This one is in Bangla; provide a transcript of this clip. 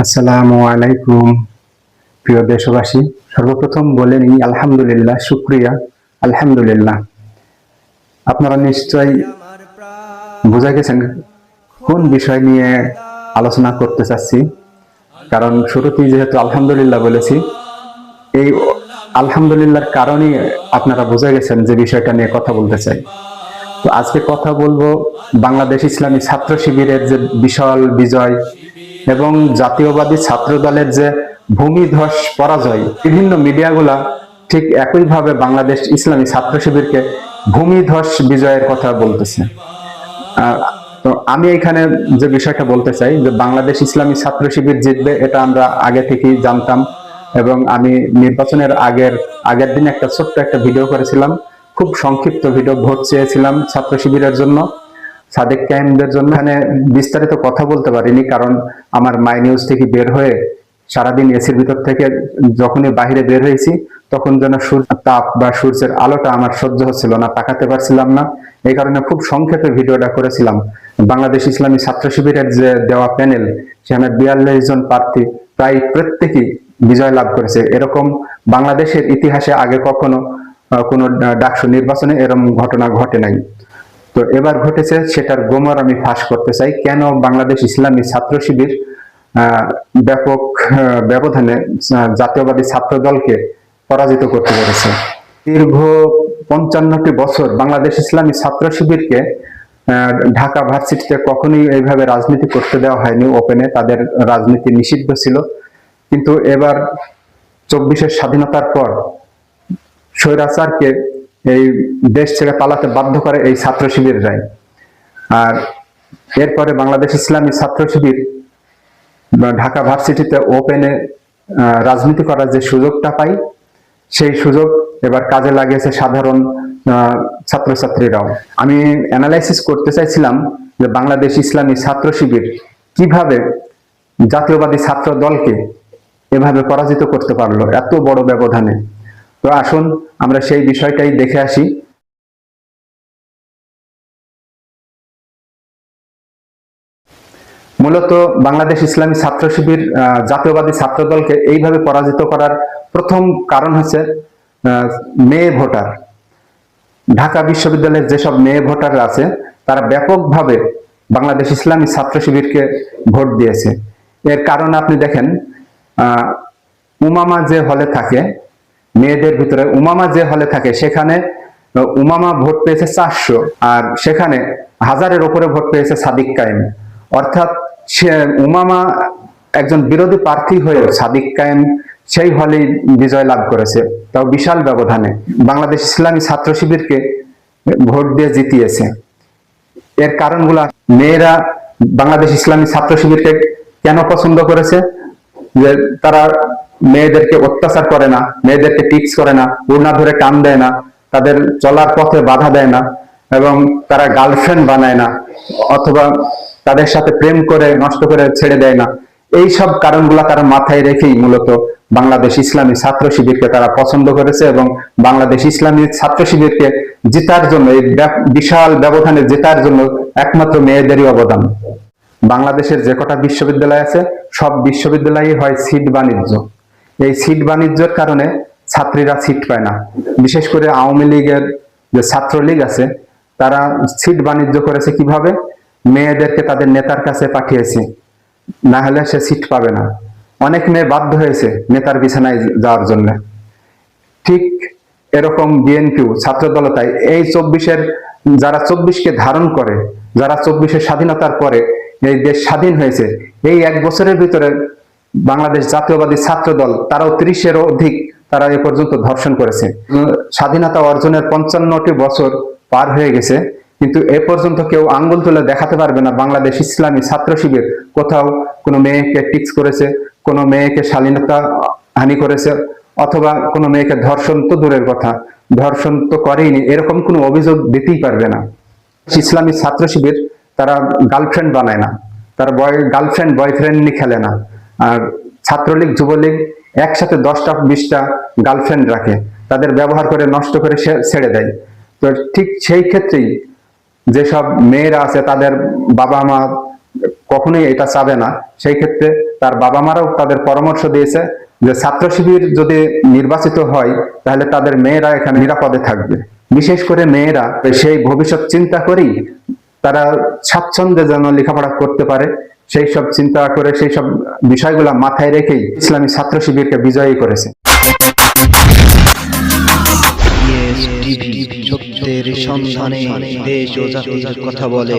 আসসালামু আলাইকুম। প্রিয় দেশবাসী, সর্বপ্রথম বলে নিই, আলহামদুলিল্লাহ, শুক্রিয়া, আলহামদুলিল্লাহ। আপনারা নিশ্চয় বুঝা গেছেন কোন বিষয় নিয়ে আলোচনা করতে চাচ্ছি। কারণ শুরুতেই যেহেতু আলহামদুলিল্লাহ বলেছি, এই আলহামদুলিল্লাহর কারণেই আপনারা বুঝে গেছেন যে বিষয়টা নিয়ে কথা বলতে চাই। তো আজকে কথা বলব বাংলাদেশ ইসলামী ছাত্র শিবিরের যে বিশাল বিজয় এবং জাতীয়বাদী ছাত্র দলের যে ভূমিধস পরাজয়, বিভিন্ন মিডিয়াগুলা ঠিক একইভাবে বাংলাদেশ ইসলামী ছাত্র শিবিরকে ভূমিধস বিজয়ের কথা বলতেছে। তো আমি এখানে যে বিষয়টা বলতে চাই, যে বাংলাদেশ ইসলামী ছাত্র শিবির জিতবে এটা আমরা আগে থেকেই জানতাম এবং আমি নির্বাচনের আগের আগের দিন একটা ছোট্ট একটা ভিডিও করেছিলাম। খুব সংক্ষিপ্ত ভিডিও ভোট চেয়েছিলাম ছাত্র শিবিরের জন্য। সাদেক কাইমদের জন্য এখানে বিস্তারিত কথা বলতে পারিনি, কারণ আমার মাই নিউজ থেকে বের হয়ে সারাদিন এসির ভিতর থেকে যখনই বাইরে বের হয়েছি, তখন যেন সূর্য তাপ বা সূর্যের আলোটা আমার সহ্য হচ্ছিল না, তাকাতে পারছিলাম না। এই কারণে খুব সংক্ষেপে ভিডিওটা করেছিলাম। বাংলাদেশ ইসলামী ছাত্র শিবিরের যে দেওয়া প্যানেল, সেখানে বিয়াল্লিশ জন প্রার্থী প্রায় প্রত্যেকেই বিজয় লাভ করেছে। এরকম বাংলাদেশের ইতিহাসে আগে কখনো কোনো ডাকসু নির্বাচনে এরকম ঘটনা ঘটে নাই। তো এবার ঘটেছে সেটার গোমর আমি ফাঁস করতে চাই। কেন বাংলাদেশ ইসলামী ছাত্র শিবির ব্যাপক ব্যবধানে জাতীয়বাদী ছাত্র দলকে পরাজিত করতে পেরেছে। দীর্ঘ পঞ্চান্নটি বছর বাংলাদেশ ইসলামী ছাত্র শিবিরকে ঢাকা ভার্সিটিতে কখনোই এইভাবে রাজনীতি করতে দেওয়া হয়নি ওপেনে তাদের রাজনীতি নিষিদ্ধ ছিল। কিন্তু এবার চব্বিশের স্বাধীনতার পর স্বৈরাচারকে এই দেশ ছেড়ে পালাতে বাধ্য করে এই ছাত্র শিবিররাই। আর এরপরে বাংলাদেশ ইসলামী ছাত্র শিবির ঢাকা ভার্সিটিতে ওপেনে রাজনীতি করার যে সুযোগটা পাই, সেই সুযোগ এবার কাজে লাগিয়েছে সাধারণ ছাত্রছাত্রীরাও। আমি অ্যানালাইসিস করতে চাইছিলাম যে বাংলাদেশ ইসলামী ছাত্র শিবির কীভাবে জাতীয়বাদী ছাত্র দলকে এভাবে পরাজিত করতে পারল, এত বড় ব্যবধানে। তো আসুন, আমরা সেই বিষয়টাই দেখে আসি। মূলত বাংলাদেশ ইসলামী ছাত্র শিবির জাতীয়বাদী ছাত্র দলকে এইভাবে পরাজিত করার প্রথম কারণ হচ্ছে মেয়ে ভোটার। ঢাকা বিশ্ববিদ্যালয়ের যেসব মেয়ে ভোটার আছে, তারা ব্যাপকভাবে বাংলাদেশ ইসলামী ছাত্র শিবিরকে ভোট দিয়েছে। এর কারণ আপনি দেখেন উমামা যে হলে থাকে মেয়েদের ভিতরে উমামা যে হলে থাকে, সেখানে উমামা ভোট পেয়েছে চারশো, আর সেখানে হাজারের ওপরে ভোট পেয়েছে সাদিক কায়েম। অর্থাৎ সে, উমামা একজন বিরোধী প্রার্থী হয়ে সাদিক কায়েম সেই হলেই বিজয় লাভ করেছে। তাও বিশাল ব্যবধানে বাংলাদেশ ইসলামী ছাত্র শিবিরকে ভোট দিয়ে জিতিয়েছে। এর কারণগুলা মেয়েরা বাংলাদেশ ইসলামী ছাত্র শিবিরকে কেন পছন্দ করেছে? যে তারা মেয়েদেরকে অত্যাচার করে না, মেয়েদেরকে টিক্স করে না উড়না ধরে কান দেয় না, তাদের চলার পথে বাধা দেয় না এবং তারা গার্লফ্রেন্ড বানায় না অথবা তাদের সাথে প্রেম করে, নষ্ট করে ছেড়ে দেয় না। এই সব কারণগুলা তারা মাথায় রেখেই মূলত বাংলাদেশ ইসলামী ছাত্র শিবিরকে তারা পছন্দ করেছে এবং বাংলাদেশ ইসলামী ছাত্র শিবিরকে জেতার জন্য, এই বিশাল ব্যবধানে জেতার জন্য একমাত্র মেয়েদেরই অবদান। বাংলাদেশের যে কটা বিশ্ববিদ্যালয় আছে, সব বিশ্ববিদ্যালয়ই হয় সিট বাণিজ্য। এই সিট বাণিজ্যের কারণে ছাত্রীরা সিট পায় না। বিশেষ করে আওয়ামী লীগের যে ছাত্র লীগ আছে, তারা সিট বাণিজ্য করেছে কীভাবে? মেয়েদেরকে তাদের নেতার কাছে পাঠিয়েছে। না হলে সে সিট পাবে না। অনেক মেয়ে বাধ্য হয়েছে নেতার বিছানায় যাওয়ার জন্য। ঠিক এরকম বিএনপিও ছাত্র দলতায় এই চব্বিশের, যারা চব্বিশকে ধারণ করে, যারা চব্বিশের স্বাধীনতার পরে এই দেশ স্বাধীন হয়েছে, এই এক বছরের ভিতরে বাংলাদেশ জাতীয়বাদী ছাত্র দল তারাও ত্রিশেরও অধিক তারা এ পর্যন্ত ধর্ষণ করেছে। স্বাধীনতা অর্জনের পঞ্চান্নটি বছর পার হয়ে গেছে, কিন্তু এ পর্যন্ত কেউ আঙ্গুল তুলে দেখাতে পারবে না বাংলাদেশ ইসলামী ছাত্র শিবির। কোথাও কোনো মেয়েকে টিক্স করেছে, কোনো মেয়েকে শালীনতা হানি করেছে, অথবা কোনো মেয়েকে ধর্ষণ তো দূরের কথা, ধর্ষণ তো করেইনি, এরকম কোনো অভিযোগ দিতেই পারবে না। ইসলামী ছাত্র শিবির তারা গার্লফ্রেন্ড বানায় না, তারা বয়, গার্লফ্রেন্ড বয়ফ্রেন্ড নিয়ে খেলে না। আর ছাত্রলীগ, যুবলীগ একসাথে দশটা, বিশটা গার্লফ্রেন্ড রাখে। তাদের ব্যবহার করে নষ্ট করে ছেড়ে দেয়। তো ঠিক সেই ক্ষেত্রেই যেসব মেয়েরা আছে, তাদের বাবা মা কখনোই এটা চাবে না। সেই ক্ষেত্রে তার বাবা মারাও তাদের পরামর্শ দিয়েছে যে ছাত্র শিবির যদি নির্বাচিত হয়, তাহলে তাদের মেয়েরা এখানে নিরাপদে থাকবে। বিশেষ করে মেয়েরা সেই ভবিষ্যৎ চিন্তা করেই তারা স্বাচ্ছন্দ্যে যেন লেখাপড়া করতে পারে। সেই সব চিন্তা করে, সেই সব বিষয়গুলো মাথায় রেখেই ইসলামী ছাত্র শিবিরকে বিজয়ী করেছে। সন্ধানে দেশ কথা বলে।